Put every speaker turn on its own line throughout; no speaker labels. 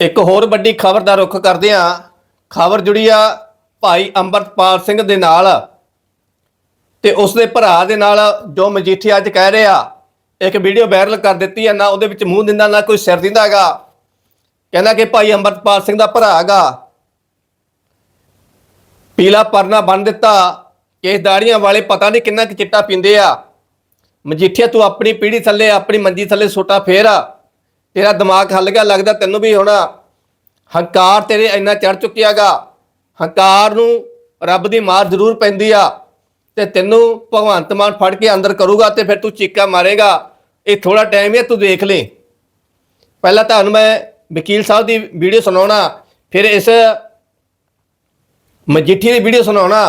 ਇੱਕ ਹੋਰ ਵੱਡੀ ਖਬਰ ਦਾ ਰੁਖ ਕਰਦੇ ਹਾਂ। ਖਬਰ ਜੁੜੀ ਆ ਭਾਈ ਅੰਮ੍ਰਿਤਪਾਲ ਸਿੰਘ ਦੇ ਨਾਲ ਤੇ ਉਸ ਦੇ ਭਰਾ ਦੇ ਨਾਲ ਜੋ ਮਜੀਠੀ ਅੱਜ ਕਹਿ ਰਿਹਾ, ਇੱਕ ਵੀਡੀਓ ਵਾਇਰਲ ਕਰ ਦਿੱਤੀ ਹੈ ਨਾ ਉਹਦੇ ਵਿੱਚ ਮੂੰਹ ਦਿੰਦਾ, ਨਾ ਕੋਈ ਸਿਰ ਦਿੰਦਾ ਹੈਗਾ। ਕਹਿੰਦਾ ਕਿ ਭਾਈ ਅੰਮ੍ਰਿਤਪਾਲ ਸਿੰਘ ਦਾ ਭਰਾ ਹੈਗਾ। ਪੀਲਾ ਪਰਨਾ ਬੰਨ ਦਿੱਤਾ। ਕੇਸ ਦਾੜੀਆਂ ਵਾਲੇ ਪਤਾ ਨਹੀਂ ਕਿੰਨਾ ਕਿ ਚਿੱਟਾ ਪੀਂਦੇ ਆ। ਮਜੀਠੀਆ, ਤੂੰ ਆਪਣੀ ਪੀੜੀ ਥੱਲੇ, ਆਪਣੀ ਮੰਜੀ ਥੱਲੇ ਸੋਟਾ ਫੇਰ। ਆ ਤੇਰਾ ਦਿਮਾਗ ਹੱਲ ਲੱਗਦਾ ਤੈਨੂੰ ਵੀ ਹੁਣ। ਹੰਕਾਰ ਤੇਰੇ ਇੰਨਾ ਚੜ ਚੁੱਕਿਆਗਾ। ਹੰਕਾਰ ਨੂੰ ਰੱਬ ਦੀ ਮਾਰ ਜ਼ਰੂਰ ਪੈਂਦੀ ਆ। ਤੇ ਤੈਨੂੰ ਭਗਵੰਤ ਮਾਨ ਫੜ ਕੇ ਅੰਦਰ ਕਰੂਗਾ ਤੇ ਫਿਰ ਤੂੰ ਚੀਕਾ ਮਾਰੇਗਾ। ਇਹ ਥੋੜਾ ਟਾਈਮ ਹੈ ਤੂੰ ਦੇਖ ਲੈ। ਪਹਿਲਾਂ ਤੁਹਾਨੂੰ ਮੈਂ ਵਕੀਲ ਸਾਹਿਬ ਦੀ ਵੀਡੀਓ ਸੁਣਾਉਣਾ, ਫਿਰ ਇਸ ਮਜੀਠੀ ਦੀ ਵੀਡੀਓ ਸੁਣਾਉਣਾ।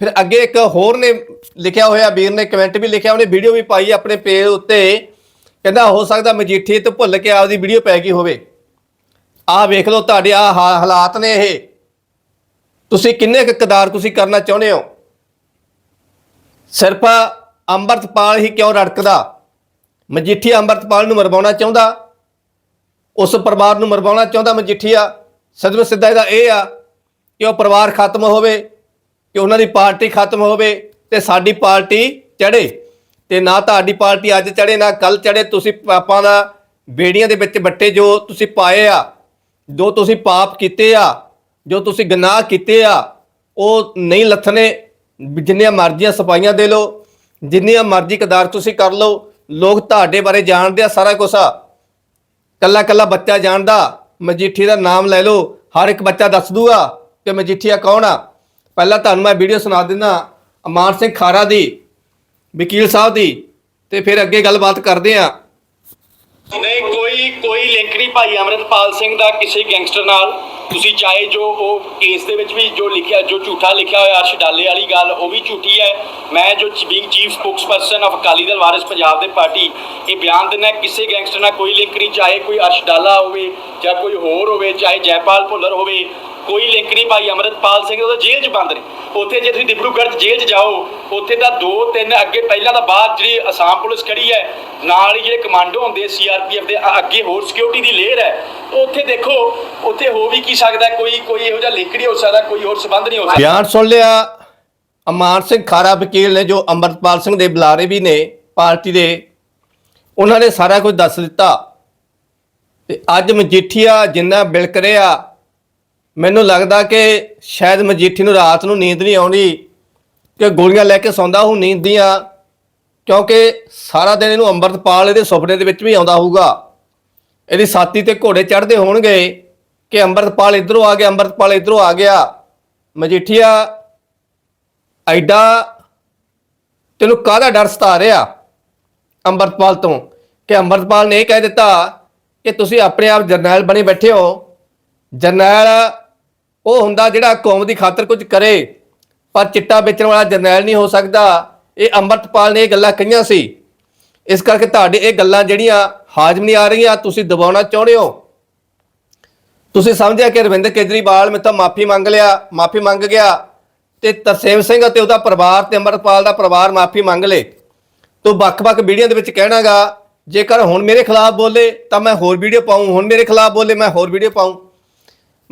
ਫਿਰ ਅੱਗੇ ਇੱਕ ਹੋਰ ਨੇ ਲਿਖਿਆ ਹੋਇਆ, ਵੀਰ ਨੇ ਕਮੈਂਟ ਵੀ ਲਿਖਿਆ, ਉਹਨੇ ਵੀਡੀਓ ਵੀ ਪਾਈ ਆਪਣੇ ਪੇਜ ਉੱਤੇ। ਕਹਿੰਦਾ, ਹੋ ਸਕਦਾ ਮਜੀਠੀ ਤੋਂ ਭੁੱਲ ਕੇ ਆਪਦੀ ਵੀਡੀਓ ਪੈ ਗਈ ਹੋਵੇ। ਆਹ ਵੇਖ ਲਓ ਤੁਹਾਡੇ ਆ ਹਾਲਾਤ ਨੇ ਇਹ। ਤੁਸੀਂ ਕਿੰਨੇ ਕੁ ਕਦਾਰ ਤੁਸੀਂ ਕਰਨਾ ਚਾਹੁੰਦੇ ਹੋ? ਸਿਰਫ ਅੰਮ੍ਰਿਤਪਾਲ ਹੀ ਕਿਉਂ ਰੜਕਦਾ? ਮਜੀਠੀ ਅੰਮ੍ਰਿਤਪਾਲ ਨੂੰ ਮਰਵਾਉਣਾ ਚਾਹੁੰਦਾ? ਉਸ ਪਰਿਵਾਰ ਨੂੰ ਮਰਵਾਉਣਾ ਚਾਹੁੰਦਾ ਮਜੀਠੀਆ? ਸਦਮ ਸਿੱਧਾ ਇਹਦਾ ਇਹ ਆ ਕਿ ਉਹ ਪਰਿਵਾਰ ਖਤਮ ਹੋਵੇ, ਕਿ ਉਹਨਾਂ ਦੀ ਪਾਰਟੀ ਖਤਮ ਹੋਵੇ ਤੇ ਸਾਡੀ ਪਾਰਟੀ ਚੜੇ ਤੇ ਨਾ ਤੁਹਾਡੀ ਪਾਰਟੀ ਅੱਜ ਚੜੇ ਨਾ ਕੱਲ ਚੜੇ ਤੁਸੀਂ ਪਾਪਾਂ ਦਾ ਬੇੜੀਆਂ ਦੇ ਵਿੱਚ ਬੱਟੇ ਜੋ ਤੁਸੀਂ ਪਾਏ ਆ, ਜੋ ਤੁਸੀਂ ਪਾਪ ਕੀਤੇ ਆ, ਜੋ ਤੁਸੀਂ ਗੁਨਾਹ ਕੀਤੇ ਆ, ਉਹ ਨਹੀਂ ਲੱਥਣੇ। ਜਿੰਨੀਆਂ ਮਰਜ਼ੀਆਂ ਸਫਾਈਆਂ ਦੇ ਲਓ, ਜਿੰਨੀਆਂ ਮਰਜ਼ੀ ਕਦਾਰ ਤੁਸੀਂ ਕਰ ਲਓ। ਲੋਕ ਤੁਹਾਡੇ ਬਾਰੇ ਜਾਣਦੇ ਆ ਸਾਰਾ ਕੁਝ ਆ। ਕੱਲਾ ਕੱਲਾ ਬੱਚਾ ਜਾਣਦਾ, ਮਜੀਠੀ ਦਾ ਨਾਮ ਲੈ ਲਓ। ਹਰ ਇੱਕ ਬੱਚਾ ਦੱਸ ਦੂਗਾ ਕਿ ਮਜੀਠੀਆ ਕੌਣ ਆ। ਪਹਿਲਾਂ ਤੁਹਾਨੂੰ ਮੈਂ ਵੀਡੀਓ ਸੁਣਾ ਦਿੰਦਾ, ਅਮਾਨ ਸਿੰਘ ਖਾਰਾ ਦੀ। ਵਕੀਲ ਸਾਹਿਬ ਦੀ ਤੇ ਫਿਰ ਅੱਗੇ ਗੱਲਬਾਤ ਕਰਦੇ ਆ
ਨਹੀਂ, ਕੋਈ ਕੋਈ ਲਿੰਕ ਨਹੀਂ ਭਾਈ ਅਮਰਿਤਪਾਲ ਸਿੰਘ ਦਾ ਕਿਸੇ ਗੈਂਗਸਟਰ ਨਾਲ। ਤੁਸੀਂ ਚਾਹੇ ਜੋ ਉਹ ਕੇਸ ਦੇ ਵਿੱਚ ਵੀ ਜੋ ਲਿਖਿਆ, ਜੋ ਝੂਠਾ ਲਿਖਿਆ ਹੋਇਆ ਅਰਸ਼ ਡਾਲੇ ਵਾਲੀ ਗੱਲ, ਉਹ ਵੀ ਝੂਠੀ ਹੈ। ਮੈਂ ਜੋ being chief spokesperson of Akali Dal Waris Punjab ਦੇ ਪਾਰਟੀ, ਇਹ ਬਿਆਨ ਦਿੰਦਾ ਕਿਸੇ ਗੈਂਗਸਟਰ ਨਾਲ ਕੋਈ ਲਿੰਕ ਨਹੀਂ, ਚਾਹੇ ਕੋਈ ਅਰਸ਼ ਡਾਲਾ ਹੋਵੇ ਜਾਂ ਕੋਈ ਹੋਰ ਹੋਵੇ, ਚਾਹੇ ਜੈਪਾਲ ਭੁੱਲਰ ਹੋਵੇ। ਕੋਈ ਲਿੰਕ ਨਹੀਂ ਭਾਈ ਅਮਰਿਤਪਾਲ ਸਿੰਘ ਉਹਦਾ ਜੇਲ੍ਹ 'ਚ ਬੰਦ ਨੇ ਉੱਥੇ ਜੇ ਤੁਸੀਂ ਡਿਬਰੂਗੜ੍ਹ ਜੇਲ੍ਹ 'ਚ ਜਾਓ, ਉੱਥੇ ਤਾਂ ਦੋ ਤਿੰਨ ਅੱਗੇ ਪਹਿਲਾਂ ਤਾਂ ਬਾਅਦ ਜਿਹੜੀ ਅਸਾਮ ਪੁਲਿਸ ਖੜੀ ਹੈ, ਨਾਲ ਹੀ ਜਿਹੜੇ ਕਮਾਂਡੋ ਹੁੰਦੇ ਸੀਆਰਪੀਐਫ ਦੇ ਅੱਗੇ ਹੋਰ ਸਿਕਿਉਰਿਟੀ ਦੀ ਲੇਅਰ ਹੈ, ਉੱਥੇ ਦੇਖੋ, ਉੱਥੇ ਹੋ ਵੀ ਕੀ ਸਕਦਾ, ਕੋਈ ਕੋਈ ਇਹੋ ਜਿਹਾ ਲਿੰਕ ਨਹੀਂ ਹੋ ਸਕਦਾ, ਕੋਈ ਹੋਰ ਸਬੰਧ ਨਹੀਂ ਹੋ ਸਕਦਾ।
ਬਿਆਨ ਸੁਣ ਲਿਆ, ਅਮਾਨ ਸਿੰਘ ਖਾਰਾ ਵਕੀਲ ਨੇ, ਜੋ ਅੰਮ੍ਰਿਤਪਾਲ ਸਿੰਘ ਦੇ ਬੁਲਾਰੇ ਵੀ ਨੇ, ਪਾਰਟੀ ਦੇ, ਉਹਨਾਂ ਨੇ ਸਾਰਾ ਕੁਝ ਦੱਸ ਦਿੱਤਾ। ਤੇ ਅੱਜ ਮਜੀਠੀਆ ਜਿੰਨਾ ਬਿਲਕ ਰਿਹਾ ਮੈਨੂੰ ਲੱਗਦਾ ਕਿ ਸ਼ਾਇਦ ਮਜੀਠੀ ਨੂੰ ਰਾਤ ਨੂੰ ਨੀਂਦ ਨਹੀਂ ਆਉਣੀ ਕਿ ਗੋਲੀਆਂ ਲੈ ਕੇ ਸੌਂਦਾ ਉਹ ਨੀਂਦ ਦੀਆਂ, ਕਿਉਂਕਿ ਸਾਰਾ ਦਿਨ ਇਹਨੂੰ ਅੰਮ੍ਰਿਤਪਾਲ ਇਹਦੇ ਸੁਪਨੇ ਦੇ ਵਿੱਚ ਵੀ ਆਉਂਦਾ ਹੋਊਗਾ। ਇਹਦੀ ਸਾਥੀ ਤੇ ਘੋੜੇ ਚੜ੍ਹਦੇ ਹੋਣਗੇ ਕਿ ਅੰਮ੍ਰਿਤਪਾਲ ਇਧਰੋਂ ਆ ਗਿਆ, ਅੰਮ੍ਰਿਤਪਾਲ ਇਧਰੋਂ ਆ ਗਿਆ। ਮਜੀਠੀਆ, ਐਡਾ ਤੈਨੂੰ ਕਾਹਦਾ ਡਰ ਸਤਾ ਰਿਹਾ ਅੰਮ੍ਰਿਤਪਾਲ ਤੋਂ? ਕਿ ਅੰਮ੍ਰਿਤਪਾਲ ਨੇ ਇਹ ਕਹਿ ਦਿੱਤਾ ਕਿ ਤੁਸੀਂ ਆਪਣੇ ਆਪ ਜਰਨੈਲ ਬਣੇ ਬੈਠੇ ਹੋ। ਜਰਨੈਲ ਉਹ ਹੁੰਦਾ ਜਿਹੜਾ ਕੌਮ ਦੀ ਖਾਤਰ ਕੁਝ ਕਰੇ, ਪਰ ਚਿੱਟਾ ਵੇਚਣ ਵਾਲਾ ਜਰਨੈਲ ਨਹੀਂ ਹੋ ਸਕਦਾ। ਇਹ ਅੰਮ੍ਰਿਤਪਾਲ ਨੇ ਇਹ ਗੱਲਾਂ ਕਹੀਆਂ ਸੀ। ਇਸ ਕਰਕੇ ਤੁਹਾਡੇ ਇਹ ਗੱਲਾਂ ਜਿਹੜੀਆਂ ਹਾਜ਼ਮ ਨਹੀਂ ਆ ਰਹੀਆਂ, ਤੁਸੀਂ ਦਬਾਉਣਾ ਚਾਹੁੰਦੇ ਹੋ। ਤੁਸੀਂ ਸਮਝਿਆ ਕਿ ਰਵਿੰਦਰ ਕੇਜਰੀਵਾਲ ਮੇਰੇ ਤੋਂ ਮਾਫੀ ਮੰਗ ਲਿਆ, ਮਾਫੀ ਮੰਗ ਗਿਆ ਤੇ ਤਰਸੇਮ ਸਿੰਘ ਅਤੇ ਉਹਦਾ ਪਰਿਵਾਰ ਤੇ ਅੰਮ੍ਰਿਤਪਾਲ ਦਾ ਪਰਿਵਾਰ ਮਾਫੀ ਮੰਗ ਲੇ ਤੂੰ ਵੱਖ-ਵੱਖ ਵੀਡੀਓ ਦੇ ਵਿੱਚ ਕਹਿਣਾਗਾ, ਜੇਕਰ ਹੁਣ ਮੇਰੇ ਖਿਲਾਫ ਬੋਲੇ ਤਾਂ ਮੈਂ ਹੋਰ ਵੀਡੀਓ ਪਾਉਂ ਹੁਣ ਮੇਰੇ ਖਿਲਾਫ ਬੋਲੇ ਮੈਂ ਹੋਰ ਵੀਡੀਓ ਪਾਉਂ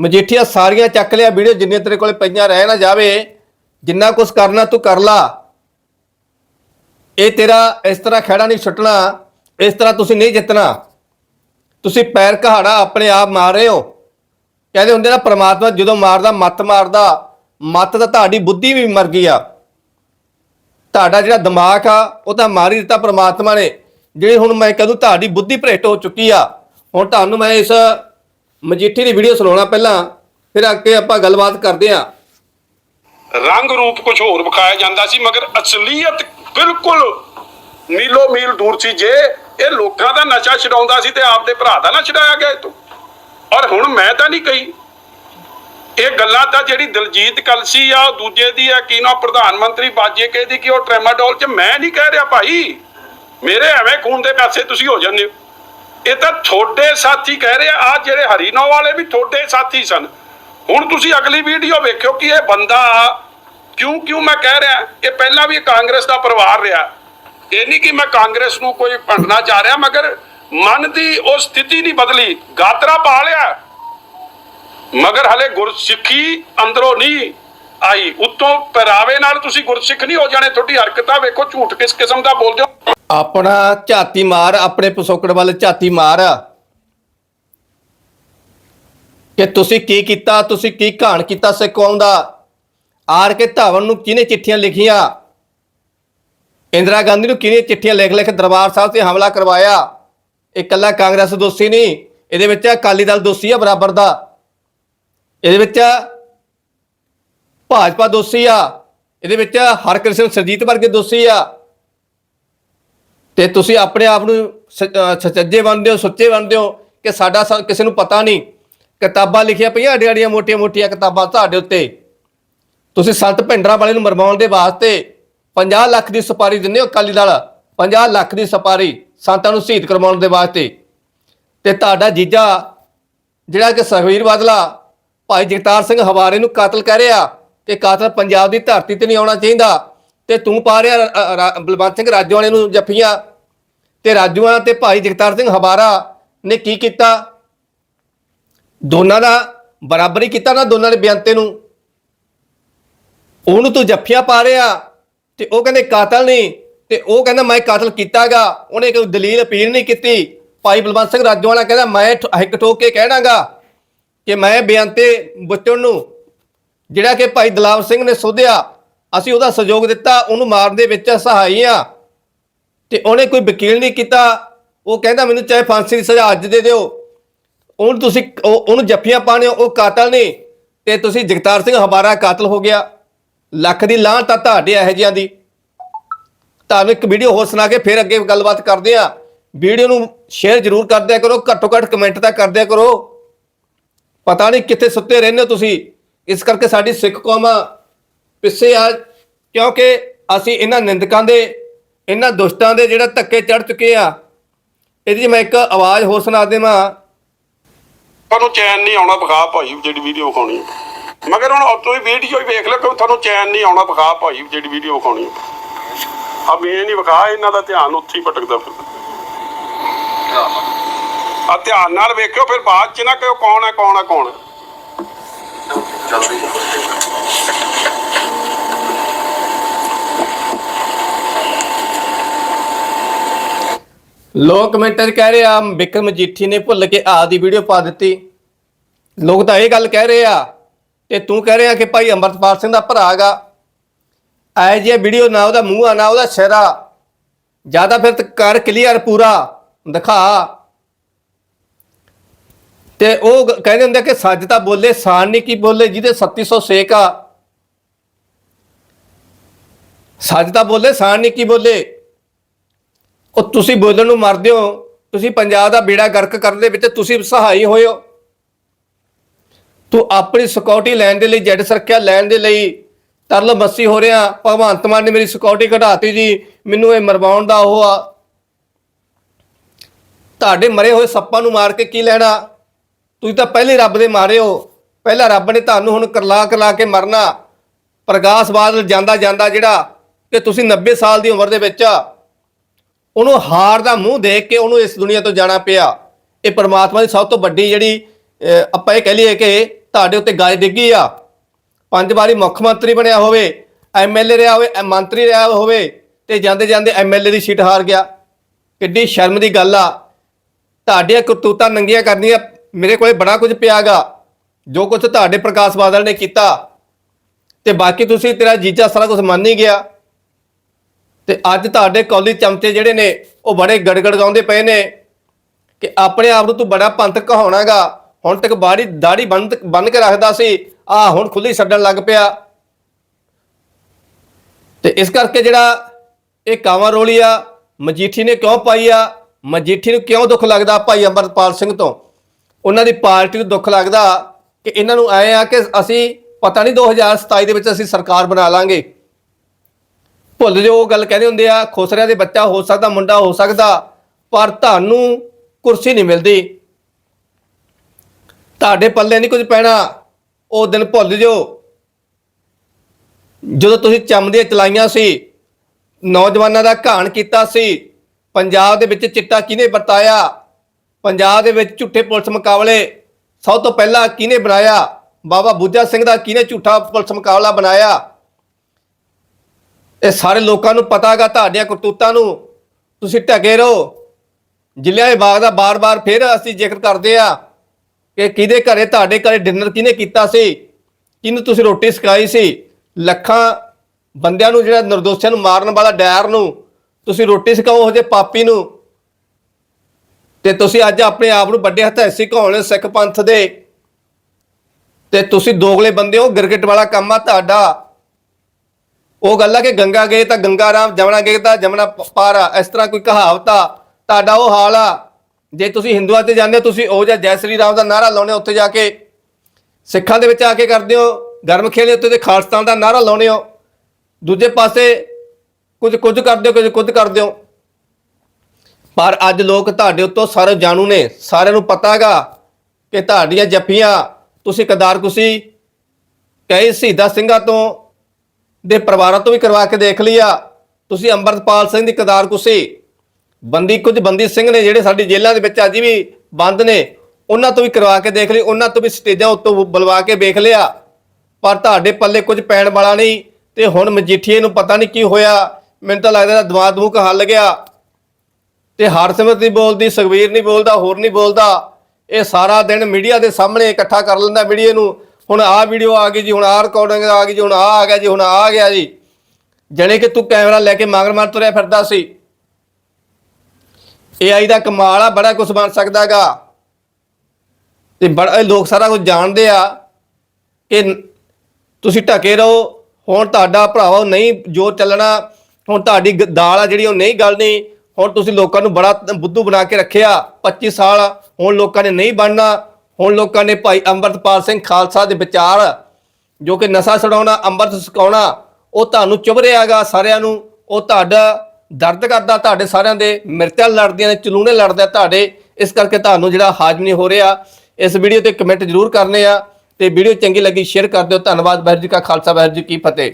ਮਜੀਠੀਆ ਸਾਰੀਆਂ ਚੱਕ ਲਿਆ, ਵੀਡੀਓ ਜਿੰਨੀਆਂ ਤੇਰੇ ਕੋਲੇ ਪਈਆਂ, ਰਹਿ ਨਾ ਜਾਵੇ। ਜਿੰਨਾ ਕੁਝ ਕਰਨਾ, ਤੂੰ ਕਰ ਲਾ। ਇਹ ਤੇਰਾ ਇਸ ਤਰ੍ਹਾਂ ਖੜਾ ਨਹੀਂ ਛੁੱਟਣਾ ਇਸ ਤਰ੍ਹਾਂ ਤੁਸੀਂ ਨਹੀਂ ਜਿੱਤਣਾ। ਤੁਸੀਂ ਪੈਰ ਕਹਾੜਾ ਆਪਣੇ ਆਪ ਮਾਰ ਰਹੇ ਹੋ। ਕਹਿੰਦੇ ਹੁੰਦੇ ਨਾ, ਪ੍ਰਮਾਤਮਾ ਜਦੋਂ ਮਾਰਦਾ, ਮੱਤ ਮਾਰਦਾ, ਮੱਤ ਤਾਂ ਤੁਹਾਡੀ ਬੁੱਧੀ ਵੀ ਮਰ ਗਈ ਆ। ਤੁਹਾਡਾ ਜਿਹੜਾ ਦਿਮਾਗ ਆ, ਉਹ ਤਾਂ ਮਾਰ ਹੀ ਦਿੱਤਾ ਪ੍ਰਮਾਤਮਾ ਨੇ। ਜਿਹੜੀ ਹੁਣ ਮੈਂ ਕਹਦੂ ਤੁਹਾਡੀ ਬੁੱਧੀ ਭ੍ਰਿਸ਼ਟ ਹੋ ਚੁੱਕੀ ਆ। ਹੁਣ ਤੁਹਾਨੂੰ ਮੈਂ ਇਸ ਮਜੀਠੀ ਦੀ ਵੀਡੀਓ ਸੁਣਾਉਣਾ ਪਹਿਲਾਂ, ਫਿਰ ਅੱਗੇ ਆਪਾਂ ਗੱਲਬਾਤ ਕਰਦੇ ਆਂ
ਰੰਗ ਰੂਪ ਕੁਝ ਹੋਰ ਵਿਖਾਇਆ ਜਾਂਦਾ ਸੀ, ਮਗਰ ਅਸਲੀਅਤ ਬਿਲਕੁਲ ਮੀਲੋ ਮੀਲ ਦੂਰ ਸੀ। ਜੇ ਇਹ ਲੋਕਾਂ ਦਾ ਨਸ਼ਾ ਛਡਾਉਂਦਾ ਸੀ ਤੇ ਆਪਦੇ ਭਰਾ ਦਾ ਨਾ ਛਡਾਇਆ ਗਿਆ ਇਹ ਔਰ ਹੁਣ ਮੈਂ ਤਾਂ ਨਹੀਂ ਕਹੀ, ਇਹ ਗੱਲਾਂ ਤਾਂ ਜਿਹੜੀ ਦਲਜੀਤ ਕਲਸੀ ਆ, ਉਹ ਦੂਜੇ ਦੀ ਆ, ਕੀ ਨਾ ਪ੍ਰਧਾਨ ਮੰਤਰੀ ਬਾਜੇ ਕਹਿੰਦੀ ਕਿ ਉਹ ਟ੍ਰੈਮਾਡੋਲ ਚ ਮੈਂ ਨਹੀਂ ਕਹਿ ਰਿਹਾ ਭਾਈ। ਮੇਰੇ ਐਵੇਂ ਖੂਨ ਦੇ ਪੈਸੇ ਤੁਸੀਂ ਹੋ ਜਾਂਦੇ ਹੋ। ਇਹ ਤਾਂ ਤੁਹਾਡੇ ਸਾਥੀ ਕਹਿ ਰਹੇ ਆ ਜਿਹੜੇ ਹਰੀਨੋ ਵਾਲੇ ਵੀ ਤੁਹਾਡੇ ਸਾਥੀ ਸਨ। ਹੁਣ ਤੁਸੀਂ ਅਗਲੀ ਵੀਡੀਓ ਵੇਖਿਓ ਕਿ ਇਹ ਬੰਦਾ ਕਿਉਂ ਕਿਉਂ ਮੈਂ ਕਹਿ ਰਿਹਾ, ਇਹ ਪਹਿਲਾਂ ਵੀ ਕਾਂਗਰਸ ਦਾ ਪਰਿਵਾਰ ਰਿਹਾ। ਇਹ ਨਹੀਂ ਕਿ ਮੈਂ ਕਾਂਗਰਸ ਨੂੰ ਕੋਈ ਭੰਡਣਾ ਚਾਹ ਰਿਹਾ, ਮਗਰ ਮਨ ਦੀ ਉਹ ਸਥਿਤੀ ਨਹੀਂ ਬਦਲੀ, ਗਾਤਰਾ ਪਾ ਲਿਆ। ਮਗਰ ਹਲੇ ਗੁਰਸਿੱਖੀ ਅੰਦਰੋਂ ਨਹੀਂ। ਆਈ। ਉਤੋਂ ਪਹਿਰਾਵੇ ਨਾਲ ਤੁਸੀਂ ਗੁਰਸਿੱਖ ਨਹੀਂ ਹੋ ਜਾਣੇ। ਤੁਹਾਡੀ ਹਰਕਤਾਂ ਵੇਖੋ, ਝੂਠ ਕਿਸ ਕਿਸਮ ਦਾ ਬੋਲਦੇ ਹੋ?
ਆਪਣਾ ਝਾਤੀ ਮਾਰ, ਆਪਣੇ ਪਿਛੋਕੜ ਵੱਲ ਝਾਤੀ ਮਾਰ। ਕਿ ਤੁਸੀਂ ਕੀ ਕੀਤਾ, ਤੁਸੀਂ ਕੀ ਘਾਣ ਕੀਤਾ ਸਿੱਖ ਕੌਮ ਦਾ? ਆਰ ਕੇ ਧਾਵਨ ਨੂੰ ਕਿਹਨੇ ਚਿੱਠੀਆਂ ਲਿਖੀਆਂ? ਇੰਦਰਾ ਗਾਂਧੀ ਨੂੰ ਕਿਹਨੇ ਚਿੱਠੀਆਂ ਲਿਖ ਲਿਖ ਦਰਬਾਰ ਸਾਹਿਬ ਤੇ ਹਮਲਾ ਕਰਵਾਇਆ? ਇਹ ਇਕੱਲਾ ਕਾਂਗਰਸ ਦੋਸ਼ੀ ਨਹੀਂ। ਇਹਦੇ ਵਿੱਚ ਅਕਾਲੀ ਦਲ ਦੋਸ਼ੀ ਆ ਬਰਾਬਰ ਦਾ। ਇਹਦੇ ਵਿੱਚ ਭਾਜਪਾ ਦੋਸ਼ੀ ਆ। ਇਹਦੇ ਵਿੱਚ ਹਰਕ੍ਰਿਸ਼ਨ ਸਰਜੀਤ ਵਰਗੇ ਦੋਸ਼ੀ ਆ। ਤੇ ਤੁਸੀਂ ਆਪਣੇ ਆਪ ਨੂੰ ਸ- ਅਹ ਸੱਚੇ ਬਣਦੇ ਹੋ, ਸੁੱਚੇ ਬਣਦੇ ਹੋ ਕਿ ਸਾਡਾ ਸ- ਕਿਸੇ ਨੂੰ ਪਤਾ ਨਹੀਂ। ਕਿਤਾਬਾਂ ਲਿਖੀਆਂ ਪਈਆਂ ਅੜੀਆਂ ਅੜੀਆਂ ਮੋਟੀਆਂ ਮੋਟੀਆਂ ਕਿਤਾਬਾਂ ਤੁਹਾਡੇ ਉੱਤੇ। ਤੁਸੀਂ ਸੰਤ ਭਿੰਡਰਾਂ ਵਾਲੇ ਨੂੰ ਮਰਵਾਉਣ ਦੇ ਵਾਸਤੇ 50 ਲੱਖ ਦੀ ਸਪਾਰੀ ਦਿੰਦੇ ਹੋ ਅਕਾਲੀ ਦਲ। 50 ਲੱਖ ਦੀ ਸਪਾਰੀ ਸੰਤਾਂ ਨੂੰ ਸ਼ਹੀਦ ਕਰਵਾਉਣ ਦੇ ਵਾਸਤੇ। ਤੇ ਤੁਹਾਡਾ ਜੀਜਾ ਜਿਹੜਾ ਕਿ ਸੁਖਬੀਰ ਬਾਦਲਾ, ਭਾਈ ਜਗਤਾਰ ਸਿੰਘ ਹਵਾਰੇ ਨੂੰ ਕਾਤਲ ਕਹਿ ਰਿਹਾ। ਕਿ ਕਾਤਲ ਪੰਜਾਬ ਦੀ ਧਰਤੀ ਤੇ ਨਹੀਂ ਆਉਣਾ ਚਾਹੀਦਾ। ਤੇ ਤੂੰ ਪਾ ਰਿਹਾ ਬਲਵੰਤ ਸਿੰਘ ਰਾਜੂ ਵਾਲੇ ਨੂੰ ਜੱਫੀਆਂ। ਤੇ ਰਾਜੂਆਂ ਤੇ ਭਾਈ ਜਗਤਾਰ ਸਿੰਘ ਹਵਾਰਾ ਨੇ ਕੀ ਕੀਤਾ? ਦੋਨਾਂ ਦਾ ਬਰਾਬਰੀ ਕੀਤਾ ਨਾ ਦੋਨਾਂ ਨੇ ਬਿਆਨਤੇ ਨੂੰ। ਉਹਨੂੰ ਤੂੰ ਜੱਫੀਆਂ ਪਾ ਰਿਹਾ ਤੇ ਉਹ ਕਹਿੰਦੇ ਕਾਤਲ ਨਹੀਂ। ਤੇ ਉਹ ਕਹਿੰਦਾ ਮੈਂ ਕਾਤਲ ਕੀਤਾਗਾ। ਉਹਨੇ ਕੋਈ ਦਲੀਲ ਅਪੀਲ ਨਹੀਂ ਕੀਤੀ। ਭਾਈ ਬਲਵੰਤ ਸਿੰਘ ਰਾਜੂ ਵਾਲਾ ਕਹਿੰਦਾ ਮੈਂ ਇੱਕ ਠੋਕ ਕੇ ਕਹਿਣਾਗਾ ਕਿ ਮੈਂ ਬਿਆਨਤੇ ਬੁੱਚਣ ਨੂੰ ਜਿਹੜਾ ਕਿ ਭਾਈ ਦਲਾਵਰ ਸਿੰਘ ਨੇ ਸੋਧਿਆ, ਅਸੀਂ ਉਹਦਾ ਸਹਿਯੋਗ ਦਿੱਤਾ, ਉਹਨੂੰ ਮਾਰਨ ਦੇ ਵਿੱਚ ਸਹਾਈ ਆ। ਤੇ ਉਹਨੇ ਕੋਈ ਵਕੀਲ ਨਹੀਂ ਕੀਤਾ। ਉਹ ਕਹਿੰਦਾ ਮੈਨੂੰ ਚਾਹੇ ਫਾਂਸੀ ਦੀ ਸਜ਼ਾ ਅੱਜ ਦੇ ਦਿਓ। ਉਹਨੂੰ ਤੁਸੀਂ ਉਹ- ਉਹਨੂੰ ਜੱਫੀਆਂ ਪਾਣੇ ਉਹ ਕਾਤਲ ਨਹੀਂ ਤੇ ਤੁਸੀਂ ਜਗਤਾਰ ਸਿੰਘ ਹਮਾਰਾ ਕਾਤਲ ਹੋ ਗਿਆ। ਲੱਖ ਦੀ ਲਾਹ ਤਾਂ ਤੁਹਾਡੇ ਇਹੋ ਜਿਹਿਆਂ ਦੀ। ਤੁਹਾਨੂੰ ਇੱਕ ਵੀਡੀਓ ਹੋਰ ਸੁਣਾ ਕੇ ਫਿਰ ਅੱਗੇ ਗੱਲਬਾਤ ਕਰਦੇ ਆ ਵੀਡੀਓ ਨੂੰ ਸ਼ੇਅਰ ਜ਼ਰੂਰ ਕਰਦਿਆ ਕਰੋ, ਘੱਟੋ ਘੱਟ ਕਮੈਂਟ ਤਾਂ ਕਰਦਿਆ ਕਰੋ। ਪਤਾ ਨਹੀਂ ਕਿੱਥੇ ਸੁੱਤੇ ਰਹਿੰਦੇ ਹੋ ਤੁਸੀਂ। ਇਸ ਕਰਕੇ ਸਾਡੀ ਸਿੱਖ ਕੌਮ ਪਿੱਛੇ ਆ, ਕਿਉਂਕਿ ਅਸੀਂ ਇਹਨਾਂ ਨਿੰਦਕਾਂ ਦੇ, ਇਹਨਾਂ ਦੁਸ਼ਟਾਂ ਦੇ ਜਿਹੜਾ ਧੱਕੇ ਚੜ ਚੁੱਕੇ ਆ, ਇਹਦੀ ਮੈਂ ਇੱਕ ਆਵਾਜ਼ ਹੋਰ ਸੁਣਾ ਦੇਵਾਂ।
ਤੁਹਾਨੂੰ ਚੈਨ ਨਹੀਂ ਆਉਣਾ, ਵਿਖਾ ਭਾਈ ਜਿਹੜੀ ਵੀਡੀਓ ਵਿਖਾਉਣੀ। ਮਗਰ ਹੁਣ ਤੁਸੀਂ ਵੀਡੀਓ ਹੀ ਵੇਖ ਲਓ ਕਿ ਤੁਹਾਨੂੰ ਚੈਨ ਨਹੀਂ ਆਉਣਾ, ਵਿਖਾ ਭਾਈ ਜਿਹੜੀ ਵੀਡੀਓ ਵਿਖਾਉਣੀ। ਆ ਇਹ ਨਹੀਂ ਵਿਖਾ, ਇਹਨਾਂ ਦਾ ਧਿਆਨ ਉੱਥੇ ਹੀ ਭਟਕਦਾ ਫਿਰਦਾ ਆ ਧਿਆਨ ਨਾਲ ਵੇਖਿਓ, ਫਿਰ ਬਾਅਦ ਚ ਨਾ ਕਿ ਕੌਣ ਹੈ ਕੌਣ ਹੈ ਕੌਣ ਹੈ।
ਲੋਕ ਕਮੈਂਟਰ ਕਹਿ ਰਹੇ ਆ, ਵਿਕਰਮ ਮਜੀਠੀ ਨੇ ਭੁੱਲ ਕੇ ਆ ਦੀ ਵੀਡੀਓ ਪਾ ਦਿੱਤੀ। ਲੋਕ ਤਾਂ ਇਹ ਗੱਲ ਕਹਿ ਰਹੇ ਆ ਤੇ ਤੂੰ ਕਹਿ ਰਿਹਾ ਕਿ ਭਾਈ ਅੰਮ੍ਰਿਤਪਾਲ ਸਿੰਘ ਦਾ ਭਰਾ ਹੈਗਾ। ਐ ਜੇ ਵੀਡੀਓ ਨਾ ਉਹਦਾ ਮੂੰਹ ਆ, ਨਾ ਉਹਦਾ ਚਿਹਰਾ ਜ਼ਿਆਦਾ ਫਿਰ ਕਰ ਕਲੀਅਰ ਪੂਰਾ। ਦਿਖਾ। ਤੇ ਉਹ ਕਹਿੰਦੇ ਹੁੰਦੇ ਕਿ ਸੱਜ ਤਾਂ ਬੋਲੇ, ਸਾਨ ਨਹੀਂ ਕੀ ਬੋਲੇ, ਜਿਹਦੇ 3700 ਸੇਕ ਆ। ਸੱਜ ਤਾਂ ਬੋਲੇ, ਸਾਨ ਨਹੀਂ ਕੀ ਬੋਲੇ। ਉਹ ਤੁਸੀਂ ਬੋਲਣ ਨੂੰ ਮਰਦੇ ਹੋ, ਤੁਸੀਂ ਪੰਜਾਬ ਦਾ ਬੇੜਾ ਗਰਕ ਕਰਨ ਦੇ ਵਿੱਚ ਤੁਸੀਂ ਸਹਾਈ ਹੋਏ ਹੋ। ਤੂੰ ਆਪਣੀ ਸਿਕਿਉਰਿਟੀ ਲੈਣ ਦੇ ਲਈ ਜੱਟ ਸੁਰੱਖਿਆ ਲੈਣ ਦੇ ਲਈ ਤਰਲ ਮੱਸੀ ਹੋ ਰਿਹਾ, ਭਗਵੰਤ ਮਾਨ ਨੇ ਮੇਰੀ ਸਿਕਿਉਰਿਟੀ ਘਟਾਤੀ ਜੀ, ਮੈਨੂੰ ਇਹ ਮਰਵਾਉਣ ਦਾ ਉਹ ਆ। ਤੁਹਾਡੇ ਮਰੇ ਹੋਏ ਸੱਪਾਂ ਨੂੰ ਮਾਰ ਕੇ ਕੀ ਲੈਣਾ? ਤੁਸੀਂ ਤਾਂ ਪਹਿਲੇ ਰੱਬ ਦੇ ਮਾਰੇ ਹੋ। ਪਹਿਲਾਂ ਰੱਬ ਨੇ ਤੁਹਾਨੂੰ ਹੁਣ ਕਰਲਾ ਕਰਲਾ ਕੇ ਮਰਨਾ। ਪ੍ਰਕਾਸ਼ ਬਾਦਲ ਜਾਂਦਾ ਜਾਂਦਾ ਜਿਹੜਾ ਕਿ ਤੁਸੀਂ 90 ਸਾਲ ਦੀ ਉਮਰ ਦੇ ਵਿੱਚ ਉਹਨੂੰ ਹਾਰ ਦਾ ਮੂੰਹ ਦੇਖ ਕੇ ਉਹਨੂੰ ਇਸ ਦੁਨੀਆ ਤੋਂ ਜਾਣਾ ਪਿਆ। ਇਹ ਪਰਮਾਤਮਾ ਦੀ ਸਭ ਤੋਂ ਵੱਡੀ ਜਿਹੜੀ ਆਪਾਂ ਇਹ ਕਹਿ ਲਈਏ ਕਿ ਤੁਹਾਡੇ ਉੱਤੇ ਗਾਜ ਡਿੱਗੀ ਆ। ਪੰਜ ਵਾਰੀ ਮੁੱਖ ਮੰਤਰੀ ਬਣਿਆ ਹੋਵੇ ਐਮਐਲਏ ਰਿਹਾ ਹੋਵੇ ਮੰਤਰੀ ਰਿਹਾ ਹੋਵੇ ਤੇ ਜਾਂਦੇ ਜਾਂਦੇ ਐਮਐਲਏ ਦੀ ਸੀਟ ਹਾਰ ਗਿਆ। ਕਿੱਡੀ ਸ਼ਰਮ ਦੀ ਗੱਲ ਆ। ਤੁਹਾਡੀਆਂ ਕਰਤੂਤਾਂ ਨੰਗੀਆਂ ਕਰਨੀਆਂ ਮੇਰੇ ਕੋਲੇ ਬੜਾ ਕੁਝ ਪਿਆਗਾ, ਜੋ ਕੁਝ ਤੁਹਾਡੇ ਪ੍ਰਕਾਸ਼ ਬਾਦਲ ਨੇ ਕੀਤਾ। ਤੇ ਬਾਕੀ ਤੁਸੀਂ ਤੇਰਾ ਜੀਜਾ ਸਾਰਾ ਕੁਝ ਮੰਨ ਹੀ ਗਿਆ। ਤੇ ਅੱਜ ਤੁਹਾਡੇ ਕੌਲੀ ਚਮਚੇ ਜਿਹੜੇ ਨੇ, ਉਹ ਬੜੇ ਗੜਗੜ ਗਾਉਂਦੇ ਪਏ ਨੇ ਕਿ ਆਪਣੇ ਆਪ ਨੂੰ ਤੂੰ ਬੜਾ ਪੰਥ ਕਹਾਉਣਾਗਾ। ਹੁਣ ਤੱਕ ਬਾੜੀ ਦਾੜੀ ਬੰਦ ਬੰਨ ਕੇ ਰੱਖਦਾ ਸੀ, ਆ ਹੁਣ ਖੁੱਲੀ ਛੱਡਣ ਲੱਗ ਪਿਆ। ਤੇ ਇਸ ਕਰਕੇ ਜਿਹੜਾ ਇਹ ਕਾਵਾਂ ਰੋਲੀ ਆ, ਮਜੀਠੀ ਨੇ ਕਿਉਂ ਪਾਈ ਆ? ਮਜੀਠੀ ਨੂੰ ਕਿਉਂ ਦੁੱਖ ਲੱਗਦਾ ਭਾਈ ਅੰਮ੍ਰਿਤਪਾਲ ਸਿੰਘ ਤੋਂ? ਉਹਨਾਂ ਦੀ ਪਾਰਟੀ ਨੂੰ ਦੁੱਖ ਲੱਗਦਾ ਕਿ ਇਹਨਾਂ ਨੂੰ ਆਏ ਆ ਕਿ ਅਸੀਂ ਪਤਾ ਨਹੀਂ 2027 ਦੇ ਵਿੱਚ ਅਸੀਂ ਸਰਕਾਰ ਬਣਾ ਲਾਂਗੇ। ਭੁੱਲ ਜੋ ਉਹ ਗੱਲ ਕਹਿੰਦੇ ਹੁੰਦੇ ਆ, ਖੋਸਰਿਆਂ ਦੇ ਬੱਚਾ ਹੋ ਸਕਦਾ, ਮੁੰਡਾ ਹੋ ਸਕਦਾ, ਪਰ ਤੁਹਾਨੂੰ ਕੁਰਸੀ ਨਹੀਂ ਮਿਲਦੀ। ਤੁਹਾਡੇ ਪੱਲੇ ਨਹੀਂ ਕੁਝ ਪੈਣਾ। ਉਹ ਦਿਨ ਭੁੱਲ ਜਿਓ। ਜਦੋਂ ਤੁਸੀਂ ਚਮਦੀਆਂ ਚਲਾਈਆਂ ਸੀ, ਨੌਜਵਾਨਾਂ ਦਾ ਘਾਣ ਕੀਤਾ ਸੀ, ਪੰਜਾਬ ਦੇ ਵਿੱਚ ਚਿੱਟਾ ਕਿਹਨੇ ਵਰਤਾਇਆ? ਪੰਜਾਬ ਦੇ ਵਿੱਚ ਝੂਠੇ ਪੁਲਿਸ ਮੁਕਾਬਲੇ ਸਭ ਤੋਂ ਪਹਿਲਾਂ ਕਿਹਨੇ ਬਣਾਇਆ? ਬਾਬਾ ਬੁੱਝਾ ਸਿੰਘ ਦਾ ਕਿਹਨੇ ਝੂਠਾ ਪੁਲਿਸ ਮੁਕਾਬਲਾ ਬਣਾਇਆ? ਇਹ ਸਾਰੇ ਲੋਕਾਂ ਨੂੰ ਪਤਾਗਾ, ਤੁਹਾਡੀਆਂ ਕਰਤੂਤਾਂ ਨੂੰ। ਤੁਸੀਂ ਢਕੇ ਰਹੋ। ਜ਼ਿਲ੍ਹਿਆਂ ਵਿਭਾਗ ਦਾ ਬਾਰ-ਬਾਰ ਫਿਰ ਅਸੀਂ ਜ਼ਿਕਰ ਕਰਦੇ ਆ ਕਿ ਕਿਹਦੇ ਘਰੇ, ਤੁਹਾਡੇ ਘਰੇ ਡਿਨਰ ਕਿਹਨੇ ਕੀਤਾ ਸੀ? ਕਿਹਨੂੰ ਤੁਸੀਂ ਰੋਟੀ ਸਿਖਾਈ ਸੀ? ਲੱਖਾਂ ਬੰਦਿਆਂ ਨੂੰ ਜਿਹੜਾ ਨਿਰਦੋਸ਼ਾਂ ਨੂੰ ਮਾਰਨ ਵਾਲਾ ਡਾਇਰ ਨੂੰ ਤੁਸੀਂ ਰੋਟੀ ਸਿਖਾਓ ਉਹ ਜੇ ਪਾਪੀ ਨੂੰ। ਤੇ ਤੁਸੀਂ ਅੱਜ ਆਪਣੇ ਆਪ ਨੂੰ ਵੱਡੇ ਹੱਥੈਸੀ ਕਹਾਉਣੇ ਸਿੱਖ ਪੰਥ ਦੇ। ਤੇ ਤੁਸੀਂ ਦੋਗਲੇ ਬੰਦੇ ਹੋ, ਗਿਰਗਿਟ ਵਾਲਾ ਕੰਮ ਆ ਤੁਹਾਡਾ। ਉਹ ਗੱਲ ਆ ਕਿ ਗੰਗਾ ਗਏ ਤਾਂ ਗੰਗਾ ਰਾਮ, ਜਮਨਾ ਗਏ ਤਾਂ ਜਮਨਾ ਪਾਰ। ਆ ਇਸ ਤਰ੍ਹਾਂ ਕੋਈ ਕਹਾਵਤ ਆ। ਤੁਹਾਡਾ ਉਹ ਹਾਲ ਆ। ਜੇ ਤੁਸੀਂ ਹਿੰਦੂਆਂ ਤੇ ਜਾਂਦੇ ਹੋ, ਤੁਸੀਂ ਉਹ ਜਾਂ ਜੈ ਸ੍ਰੀ ਰਾਮ ਦਾ ਨਾਰਾ ਲਾਉਣੇ ਹੋ, ਉੱਥੇ ਜਾ ਕੇ ਸਿੱਖਾਂ ਦੇ ਵਿੱਚ ਆ ਕੇ ਕਰਦੇ ਹੋ। ਗਰਮ ਖੇਲੇ ਉੱਤੇ ਤੇ ਖਾਲਸਤਾਨ ਦਾ ਨਾਰਾ ਲਾਉਣੇ ਹੋ। ਦੂਜੇ ਪਾਸੇ ਕੁਝ ਕੁਝ ਕਰਦੇ ਹੋ, ਕੁਝ ਕੁਝ ਕਰਦੇ ਹੋ। ਪਰ ਅੱਜ ਲੋਕ ਤੁਹਾਡੇ ਉੱਤੋਂ ਸਾਰੇ ਜਾਣੂ ਨੇ। ਸਾਰਿਆਂ ਨੂੰ ਪਤਾ ਹੈਗਾ ਕਿ ਤੁਹਾਡੀਆਂ ਜੱਫੀਆਂ ਤੁਸੀਂ ਕਦਾਰ ਕੁਸੀ ਕਈ ਸ਼ਹੀਦਾਂ ਸਿੰਘਾਂ ਤੋਂ ਦੇ ਪਰਿਵਾਰਾਂ ਤੋਂ ਵੀ ਕਰਵਾ ਕੇ ਦੇਖ ਲਿਆ ਤੁਸੀਂ ਅੰਮ੍ਰਿਤਪਾਲ ਸਿੰਘ ਦੀ ਕਦਾਰ ਕੁਸੀ, ਬੰਦੀ ਕੁਝ ਬੰਦੀ ਸਿੰਘ ਨੇ ਜਿਹੜੇ ਸਾਡੀ ਜੇਲ੍ਹਾਂ ਦੇ ਵਿੱਚ ਅੱਜ ਵੀ ਬੰਦ ਨੇ, ਉਹਨਾਂ ਤੋਂ ਵੀ ਕਰਵਾ ਕੇ ਦੇਖ ਲਈ, ਉਹਨਾਂ ਤੋਂ ਵੀ ਸਟੇਜਾਂ ਉੱਤੋਂ ਬੁਲਵਾ ਕੇ ਵੇਖ ਲਿਆ। ਪਰ ਤੁਹਾਡੇ ਪੱਲੇ ਕੁਝ ਪੈਣ ਵਾਲਾ ਨਹੀਂ ਤੇ ਹੁਣ ਮਜੀਠੀਏ ਨੂੰ ਪਤਾ ਨਹੀਂ ਕੀ ਹੋਇਆ। ਮੈਨੂੰ ਤਾਂ ਲੱਗਦਾ ਇਹਦਾ ਦਿਮਾਗ ਦਮੂਕ ਹੱਲ ਗਿਆ। ਤੇ ਹਰਸਿਮਰਤ ਨਹੀਂ ਬੋਲਦੀ ਸੁਖਵੀਰ ਨਹੀਂ ਬੋਲਦਾ, ਹੋਰ ਨਹੀਂ ਬੋਲਦਾ। ਇਹ ਸਾਰਾ ਦਿਨ ਮੀਡੀਆ ਦੇ ਸਾਹਮਣੇ ਇਕੱਠਾ ਕਰ ਲੈਂਦਾ ਮੀਡੀਆ ਨੂੰ। ਹੁਣ ਆਹ ਵੀਡੀਓ ਆ ਗਈ ਜੀ, ਹੁਣ ਆਹ ਰਿਕਾਰਡਿੰਗ ਆ ਗਈ ਜੀ, ਹੁਣ ਆਹ ਆ ਗਿਆ ਜੀ, ਹੁਣ ਆਹ ਆ ਗਿਆ ਜੀ। ਜਣੇ ਕਿ ਤੂੰ ਕੈਮਰਾ ਲੈ ਕੇ ਮਗਰ ਮਾਰ ਤੁਰਿਆ ਫਿਰਦਾ ਸੀ। AI ਦਾ ਕਮਾਲ ਆ, ਬੜਾ ਕੁਝ ਬਣ ਸਕਦਾਗਾ ਤੇ ਬੜਾ, ਇਹ ਲੋਕ ਸਾਰਾ ਕੁਝ ਜਾਣਦੇ ਆ ਕਿ ਤੁਸੀਂ ਢਕੇ ਰਹੋ, ਹੁਣ ਤੁਹਾਡਾ ਭਰਾਵਾ ਨਹੀਂ ਜੋ ਚੱਲਣਾ, ਹੁਣ ਤੁਹਾਡੀ ਗ- ਦਾਲ ਆ ਜਿਹੜੀ ਉਹ ਨਹੀਂ ਗਲਣੀ ਹੁਣ ਤੁਸੀਂ ਲੋਕਾਂ ਨੂੰ ਬੜਾ ਬੁੱਧੂ ਬਣਾ ਕੇ ਰੱਖਿਆ 25 ਸਾਲ ਹੁਣ ਲੋਕਾਂ ਨੇ ਨਹੀਂ ਬਣਨਾ, ਹੁਣ ਲੋਕਾਂ ਨੇ ਭਾਈ ਅੰਮ੍ਰਿਤਪਾਲ ਸਿੰਘ ਖਾਲਸਾ ਦੇ ਵਿਚਾਰ, ਜੋ ਕਿ ਨਸ਼ਾ ਛਡਾਉਣਾ, ਅੰਮ੍ਰਿਤ ਸਿਕਾਉਣਾ ਉਹ ਤੁਹਾਨੂੰ ਚੁਭ ਰਿਹਾਗਾ ਸਾਰਿਆਂ ਨੂੰ, ਉਹ ਤੁਹਾਡਾ ਦਰਦ ਕਰਦਾ ਤੁਹਾਡੇ ਸਾਰਿਆਂ ਦੇ ਮਿਰਚਾਂ ਲੜਦੀਆਂ ਨੇ, ਚਲੂਣੇ ਲੜਦਾ ਤੁਹਾਡੇ, ਇਸ ਕਰਕੇ ਤੁਹਾਨੂੰ ਜਿਹੜਾ ਹਾਜ਼ਮ ਨਹੀਂ ਹੋ ਰਿਹਾ, ਇਸ ਵੀਡੀਓ ਤੇ ਕਮੈਂਟ ਜ਼ਰੂਰ ਕਰਨੇ ਆ, ਤੇ ਵੀਡੀਓ ਚੰਗੀ ਲੱਗੀ ਸ਼ੇਅਰ ਕਰ ਦਿਓ, ਧੰਨਵਾਦ, ਵਾਹਿਗੁਰੂ ਜੀ ਕਾ ਖਾਲਸਾ, ਵਾਹਿਗੁਰੂ ਜੀ ਕੀ ਫਤਿਹ।